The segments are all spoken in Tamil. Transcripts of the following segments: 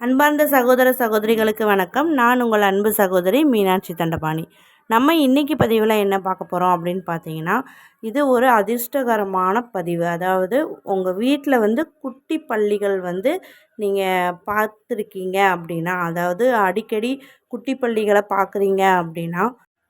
அன்பார்ந்த சகோதர சகோதரிகளுக்கு வணக்கம். நான் உங்கள் அன்பு சகோதரி மீனாட்சி தண்டபாணி. நம்ம இன்றைக்கி பதிவில் என்ன பார்க்க போகிறோம் அப்படின்னு பார்த்தீங்கன்னா இது ஒரு அதிர்ஷ்டகரமான பதிவு. அதாவது உங்கள் வீட்டில் வந்து குட்டி பள்ளிகள் வந்து நீங்கள் பார்த்துருக்கீங்க அப்படின்னா அதாவது அடிக்கடி குட்டி பள்ளிகளை பார்க்குறீங்க அப்படின்னா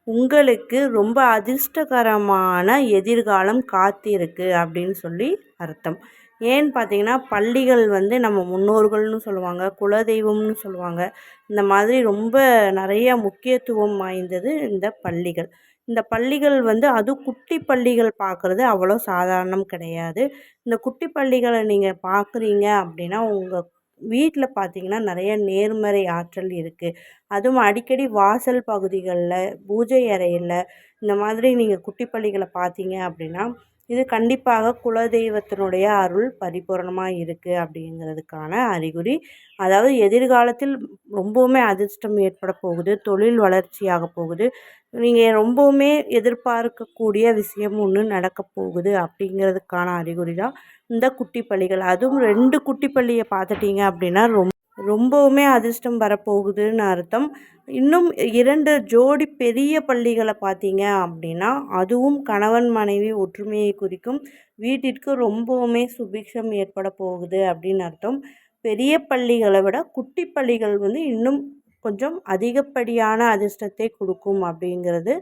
உங்களுக்கு ரொம்ப அதிர்ஷ்டகரமான எதிர்காலம் காத்திருக்கு அப்படின்னு சொல்லி அர்த்தம். ஏன்னு பார்த்தீங்கன்னா பள்ளிகள் வந்து நம்ம முன்னோர்கள்னு சொல்லுவாங்க குலதெய்வம்னு சொல்லுவாங்க. இந்த மாதிரி ரொம்ப நிறைய முக்கியத்துவம் வாய்ந்தது இந்த பள்ளிகள். இந்த பள்ளிகள் வந்து அதுவும் குட்டி பள்ளிகள் பார்க்குறது அவ்வளோ சாதாரணம் கிடையாது. இந்த குட்டி பள்ளிகளை நீங்கள் பார்க்குறீங்க அப்படின்னா உங்கள் வீட்டில் பார்த்தீங்கன்னா நிறைய நேர்மறை ஆற்றல் இருக்குது அதுவும் அடிக்கடி வாசல் பகுதிகளில் பூஜை அறையில் இந்த மாதிரி நீங்கள் குட்டி பள்ளிகளை பார்த்தீங்க அப்படின்னா இது கண்டிப்பாக குலதெய்வத்தினுடைய அருள் பரிபூரணமாக இருக்குது அப்படிங்கிறதுக்கான அறிகுறி. அதாவது எதிர்காலத்தில் ரொம்பவுமே அதிர்ஷ்டம் ஏற்பட போகுது தொழில் வளர்ச்சியாக போகுது. நீங்கள் ரொம்பவுமே எதிர்பார்க்கக்கூடிய விஷயம் ஒன்று நடக்க போகுது அப்படிங்கிறதுக்கான அறிகுறி தான் இந்த குட்டி பள்ளிகள். அதுவும் ரெண்டு குட்டி பள்ளியை பார்த்துட்டிங்க அப்படின்னா ரொம்ப ரொம்பவுமே அதிர்ஷ்டம் வரப்போகுதுன்னு அர்த்தம். இன்னும் இரண்டு ஜோடி பெரிய பள்ளிகளை பார்த்தீங்க அப்படின்னா அதுவும் கணவன் மனைவி ஒற்றுமையை குறிக்கும். வீட்டிற்கு ரொம்பவுமே சுபிக்ஷம் ஏற்பட போகுது அப்படின்னு அர்த்தம். பெரிய பள்ளிகளை விட குட்டி பள்ளிகள் வந்து இன்னும் கொஞ்சம் அதிகப்படியான அதிர்ஷ்டத்தை கொடுக்கும் அப்படிங்கிறது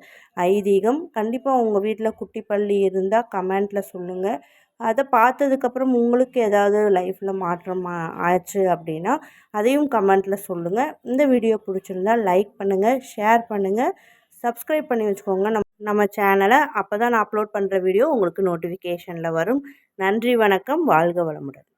ஐதீகம். கண்டிப்பாக உங்கள் வீட்டில் குட்டி பள்ளி இருந்தால் கமெண்ட்டில் சொல்லுங்கள் அதை பார்த்ததுக்கப்புறம் உங்களுக்கு ஏதாவது லைஃப்பில் மாற்றம் ஆச்சு அப்படின்னா அதையும் கமெண்ட்டில் சொல்லுங்கள் இந்த வீடியோ பிடிச்சிருந்தா லைக் பண்ணுங்கள் ஷேர் பண்ணுங்கள் சப்ஸ்கிரைப் பண்ணி வச்சுக்கோங்க. நம் நம்ம சேனலை அப்போ தான் நான் அப்லோட் பண்ணுற வீடியோ உங்களுக்கு நோட்டிஃபிகேஷனில் வரும். நன்றி வணக்கம். வாழ்க வளமுடன்.